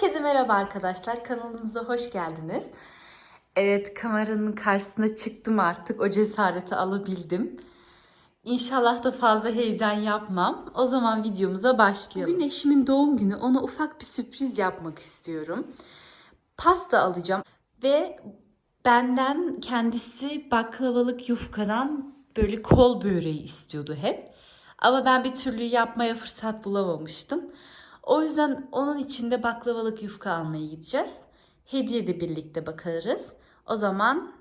Herkese merhaba arkadaşlar. Kanalımıza hoş geldiniz. Evet kameranın karşısına çıktım artık. O cesareti alabildim. İnşallah da fazla heyecan yapmam. O zaman videomuza başlayalım. Bugün eşimin doğum günü. Ona ufak bir sürpriz yapmak istiyorum. Pasta alacağım. Ve benden kendisi baklavalık yufkadan böyle kol böreği istiyordu hep. Ama ben bir türlü yapmaya fırsat bulamamıştım. O yüzden onun için de baklavalık yufka almaya gideceğiz. Hediye de birlikte bakarız. O zaman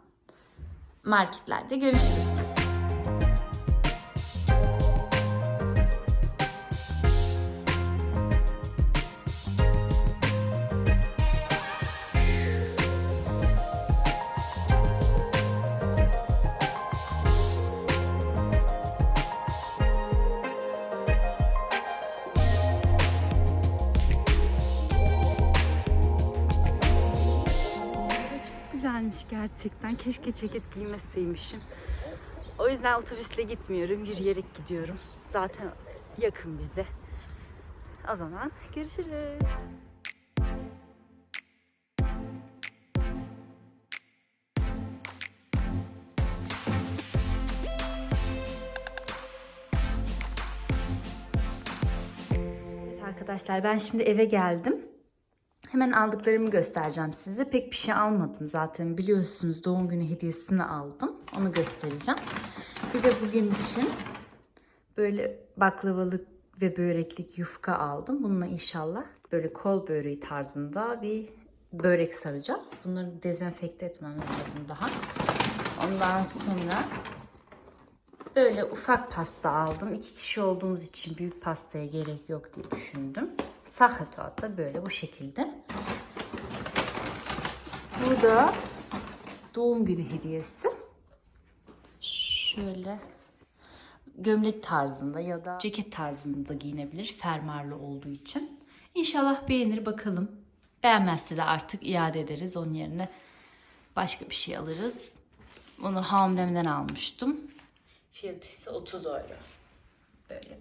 marketlerde görüşürüz. Güzelmiş gerçekten. Keşke ceket giymeseymişim. O yüzden otobüsle gitmiyorum. Yürüyerek gidiyorum. Zaten yakın bize. O zaman görüşürüz. Arkadaşlar ben şimdi eve geldim. Hemen aldıklarımı göstereceğim size. Pek bir şey almadım zaten. Biliyorsunuz doğum günü hediyesini aldım. Onu göstereceğim. Bir de bugün için böyle baklavalık ve böreklik yufka aldım. Bununla inşallah böyle kol böreği tarzında bir börek saracağız. Bunları dezenfekte etmem lazım daha. Ondan sonra böyle ufak pasta aldım. İki kişi olduğumuz için büyük pastaya gerek yok diye düşündüm. Sahatat da böyle bu şekilde. Bu da doğum günü hediyesi. Şöyle gömlek tarzında ya da ceket tarzında da giyinebilir fermuarlı olduğu için. İnşallah beğenir bakalım. Beğenmezse de artık iade ederiz. Onun yerine başka bir şey alırız. Bunu H&M'den almıştım. Fiyatı ise 30 euro. Böyle.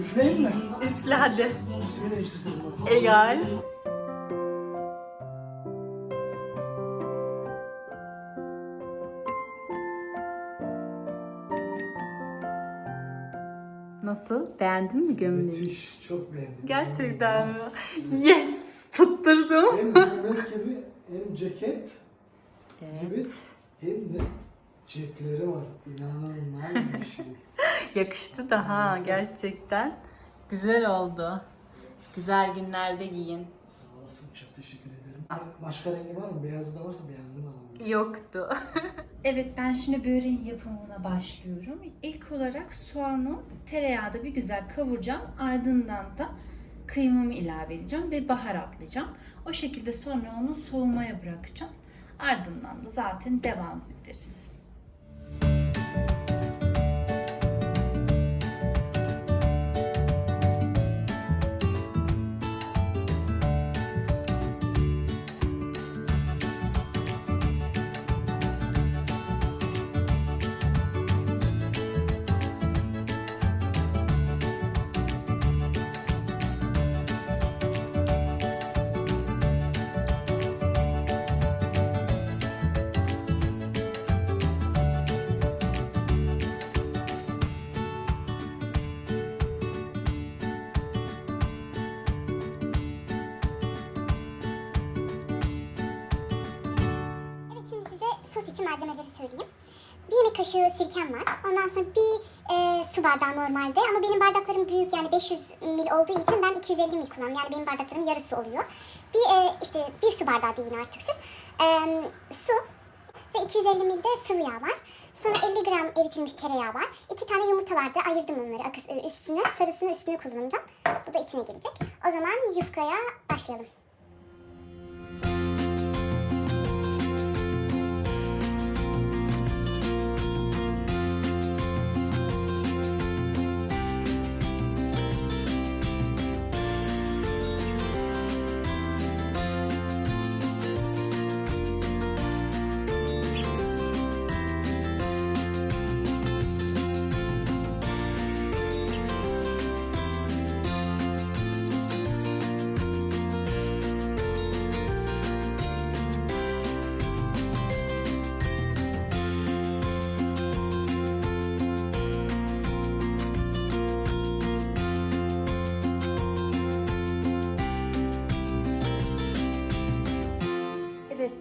Üfleyeyim mi? Üfle hadi. Değiştirsin. Egal. Nasıl? Beğendin mi gömleği? Müthiş, çok beğendim. Gerçekten mi? Yes! Tutturdum. Hem gömlek gibi hem ceket gibi hem de cepleri var. İnanılmaz bir şey. Yakıştı da ha gerçekten. Güzel oldu. Güzel günlerde giyin. Sağ olasın, çok teşekkür ederim. Başka rengi var mı? Beyazı da varsa beyazını da alalım. Yoktu. evet ben şimdi böreğin yapımına başlıyorum. İlk olarak soğanı tereyağda bir güzel kavuracağım. Ardından da kıymamı ilave edeceğim ve baharatlayacağım. O şekilde sonra onu soğumaya bırakacağım. Ardından da zaten devam ederiz. Bütün malzemeleri söyleyeyim. Bir yemek kaşığı sirkem var. Ondan sonra bir e, su bardağı normalde ama benim bardaklarım büyük yani 500 mil olduğu için ben 250 mil kullanıyorum. Yani benim bardaklarım yarısı oluyor. Bir e, işte bir su bardağı deyin artık siz. E, su ve 250 ml de sıvı yağ var. Sonra 50 gram eritilmiş tereyağı var. İki tane yumurta vardı. Ayırdım onları e, üstüne. Sarısını üstüne kullanacağım. Bu da içine girecek. O zaman yufkaya başlayalım.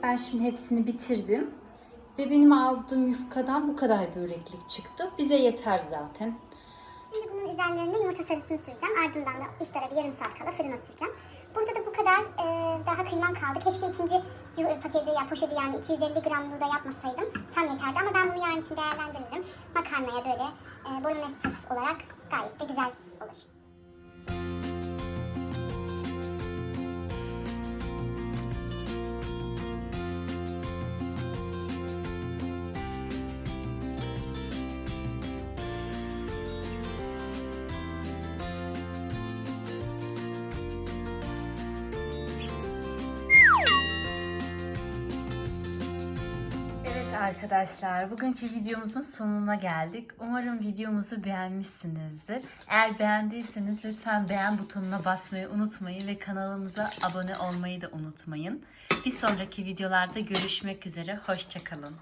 Ben şimdi hepsini bitirdim. Ve benim aldığım yufkadan bu kadar böreklik çıktı. Bize yeter zaten. Şimdi bunun üzerlerine yumurta sarısını süreceğim. Ardından da iftara bir yarım saat kala fırına süreceğim. Burada da bu kadar e, daha kıymam kaldı. Keşke ikinci paketi ya poşeti yani 250 gramlığı da yapmasaydım. Tam yeterdi ama ben bunu yarın için değerlendiririm. Makarnaya böyle e, bolognese sos olarak gayet de güzel olur. Arkadaşlar, bugünkü videomuzun sonuna geldik. Umarım videomuzu beğenmişsinizdir. Eğer beğendiyseniz lütfen beğen butonuna basmayı unutmayın ve kanalımıza abone olmayı da unutmayın. Bir sonraki videolarda görüşmek üzere, hoşçakalın.